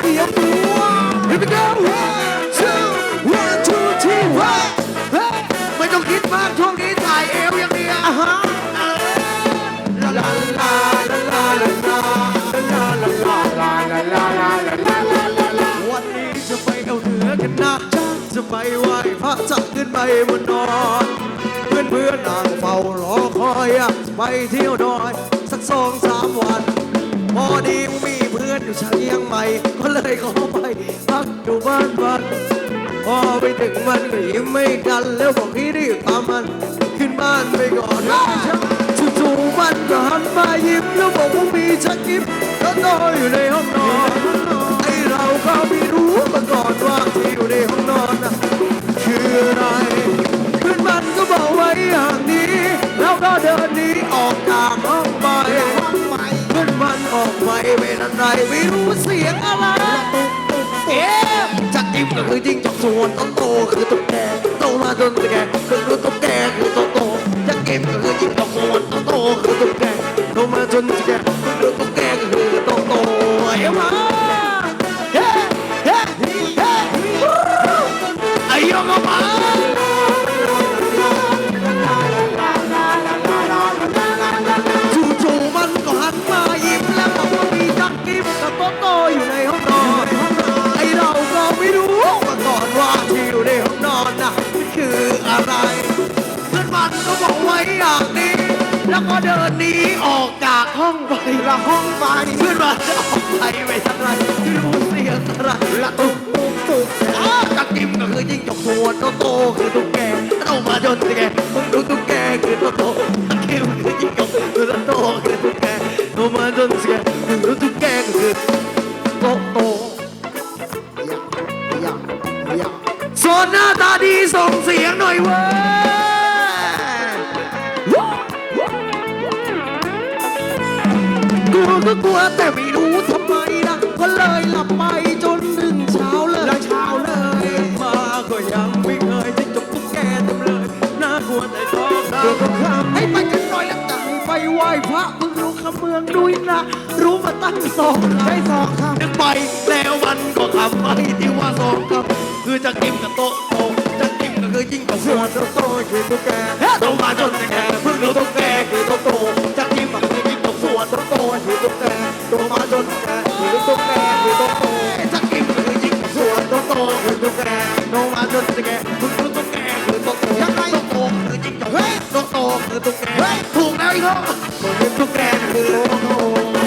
to go one two one two three one เฮ้ยไม่ต้องคิดมากช่วงนี้ถ่ายเอวอย่างเดียวอะฮะลาลาลาลาลาลาลาลาลาลาลาลาลาลาลาลาลาลาวันนี้จะไปเอาเหนือกันนะจะไปไหว้พระจะขึ้นไปบนดอยเพื่อนเพื่อนๆนั่งเฝ้ารอคอยอะไปเที่ยวดอย สักสองสามวัน พอดีมีเพื่อนอยู่เชียงใหม่ก็เลยขอไปพักอยู่บ้านมันพอไปถึงมันก็ยิ้มไม่กันแล้วบอกให้รีบตามมัน ขึ้นบ้านไปก่อนจู่ๆมันก็หันมายิ้มแล้วบอกว่ามีชักยิ้มแล้วนอนอยู่ในห้องนอนไอเราก็ไม่รู้มาก่อนว่าที่อยู่ในห้องนอนน่ะคืออะไรเพื่อนมันก็บอกไว้อย่างนี้ แล้วก็เดินหนีออกจากห้องไป มันออกไปเป็นอะไรไม่รู้เสียงอะไรเอ๊ะจักจิ้มก็คือจิ้งจอกส่วนโตโตคือตุ๊กแกโตมาจนตุ๊กแกคือตุ๊กแกคือโตโตจักจิ้มก็คือจิ้งจอกส่วนโตโตคือตุ๊กแกโตมาจนตุ๊กแกคือตุ๊กแกคือโตโตเอ้มาเฮ้เฮ้เฮ้ไอ้ยองออกมา อกไว้อย่างนี้ แล้วก็เดินหนีออกจากห้องไปละห้องไปเพื่อนมันจะออกไปไปทำอะไรไม่รู้เสียงอะไรละตุ๊กตุ๊กตุ๊กอ้าวจักกิ้มก็คือยิ่งจกส่วนโตโตคือตุ๊กแกโตมาจนตุ๊กแกมึงดูตุ๊กแกคือโตโตจักกิ้มคือยิ่งจกคือโตโตคือตุ๊กแกโตมาจนตุ๊กแกมึงดูตุ๊กแกคือโตโตโซนหน้าตาดีส่งเสียงหน่อยเว้ย กลัวก็กลัวแต่ไม่รู้ทำไมนะก็เลยหลับไปจนถึงเช้าเลยเช้าเลยมาก็ยังไม่เคยจะจบตุ๊กแกทำเลยน่ากลัวแต่ชอบนะก็ข้ามให้ไปกันหน่อยแล้วกันไปไหว้พระมึงรู้คำเมืองด้วยนะ รู้มาตั้งสองได้สองคำนึกไปแล้วมันก็คำไปที่ว่าสองคำคือจะกิมกับโต๊ะโตจะกิมก็คือยิ่งกับส่วนโตโตคือตุ๊กแกโต จนตุ๊กแกเพิ่งรู้ตุ๊กแกคือโตโตยังไงโตโตคือยิ่งกับโตโตคือตุ๊กแกถูกแล้วอีกแล้วตุ๊กแกคือโตโต